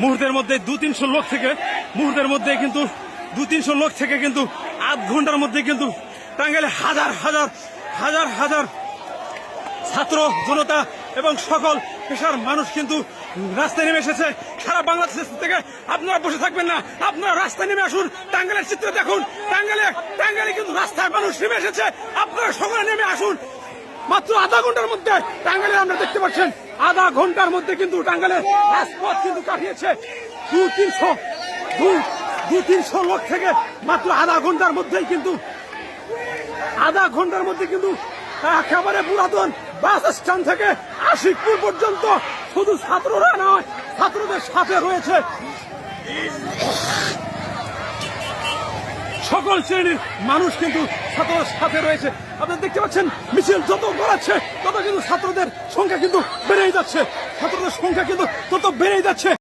মুহূর্তের মধ্যে দু তিনশো লোক থেকে, মুহূর্তের মধ্যে কিন্তু দু তিনশো লোক থেকে কিন্তু আধ ঘণ্টার মধ্যে কিন্তু টাঙ্গাইলে হাজার হাজার হাজার হাজার ছাত্র, জনতা এবং সকল পেশার মানুষ কিন্তু রাস্তায় নেমে এসেছে। সারা বাংলাদেশ থেকে আপনারা বসে থাকবেন না। আপনারা রাস্তায় নেমে আসুন, টাঙ্গাইলের চিত্র দেখুন। টাঙ্গাইলে টাঙ্গালে কিন্তু রাস্তায় মানুষ নেমে এসেছে। আপনারা সকলে নেমে আসুন। মাত্র আধা ঘণ্টার মধ্যে টাঙ্গাইলে আমরা দেখতে পাচ্ছেন, আধা ঘণ্টার মধ্যে কিন্তু টাঙ্গাইলে রাজপথ কিন্তু কাটিয়েছে। দু তিনশো, দু দু তিনশো লোক থেকে মাত্র আধা ঘণ্টার মধ্যেই কিন্তু, আধা ঘণ্টার মধ্যে কিন্তু একেবারে পুরাতন বাস স্ট্যান্ড থেকে আশিকপুর পর্যন্ত শুধু ছাত্ররা নয়, ছাত্রদের সাথে রয়েছে। সকল শ্রেণির মানুষ কিন্তু ছাত্রদের সাথে রয়েছে। আপনারা দেখতে পাচ্ছেন, মিছিল যত গড়াচ্ছে তত কিন্তু ছাত্রদের সংখ্যা কিন্তু বেড়েই যাচ্ছে। ছাত্রদের সংখ্যা কিন্তু তত বেড়েই যাচ্ছে।